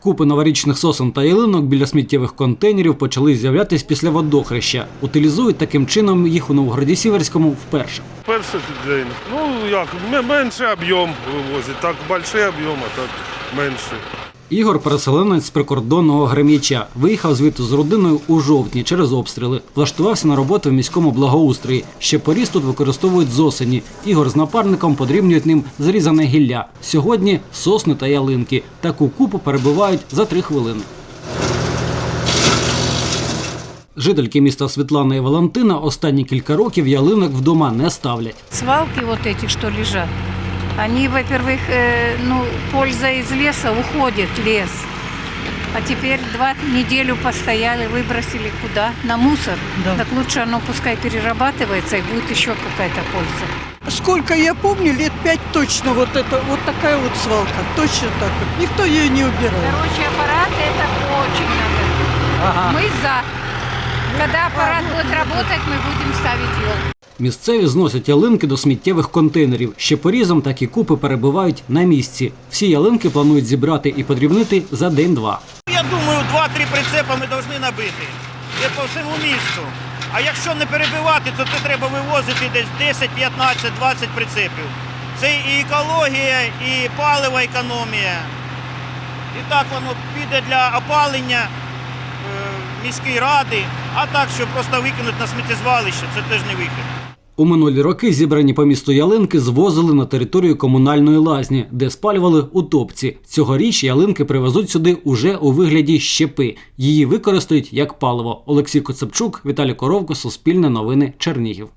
Купи новорічних сосен та ялинок біля сміттєвих контейнерів почали з'являтися після водохреща. Утилізують таким чином їх у Новгороді Сіверському вперше. Перший день. Ну як, менше об'єм вивозять. Так більший об'єм, а так менший. Ігор переселенець з прикордонного Грем'яча. Виїхав звідти з родиною у жовтні через обстріли. Влаштувався на роботу в міському благоустрої. Ще поріз тут використовують з осені. Ігор з напарником подрібнюють ним зрізане гілля. Сьогодні сосни та ялинки. Таку купу перебивають за три хвилини. Жительки міста Світлана і Валентина останні кілька років ялинок вдома не ставлять. Свалки вот эти, что лежат, они, во-первых, э, ну, польза из леса, уходит лес. А теперь два неделю постояли, выбросили куда? На мусор. Так лучше оно пускай перерабатывается и будет еще какая-то польза. Сколько я помню, лет пять точно вот это, вот такая вот свалка. Точно так вот. Никто ее не убирает. Короче, аппарат это очень надо. Мы за. Когда аппарат будет работать, мы будем ставить елку. Місцеві зносять ялинки до сміттєвих контейнерів. Ще порізом такі купи перебувають на місці. Всі ялинки планують зібрати і подрібнити за день-два. Я думаю, два-три прицепа ми повинні набити. Це по всьому місту. А якщо не перебивати, то це треба вивозити десь 10, 15, 20 прицепів. Це і екологія, і палива економія. І так воно піде для опалення е, міської ради, а так, щоб просто викинути на сміттєзвалище, це теж не вихід. У минулі роки зібрані по місту ялинки звозили на територію комунальної лазні, де спалювали у топці. Цьогоріч ялинки привезуть сюди уже у вигляді щепи. Її використають як паливо. Олексій Коцепчук, Віталій Коровко, Суспільне новини, Чернігів.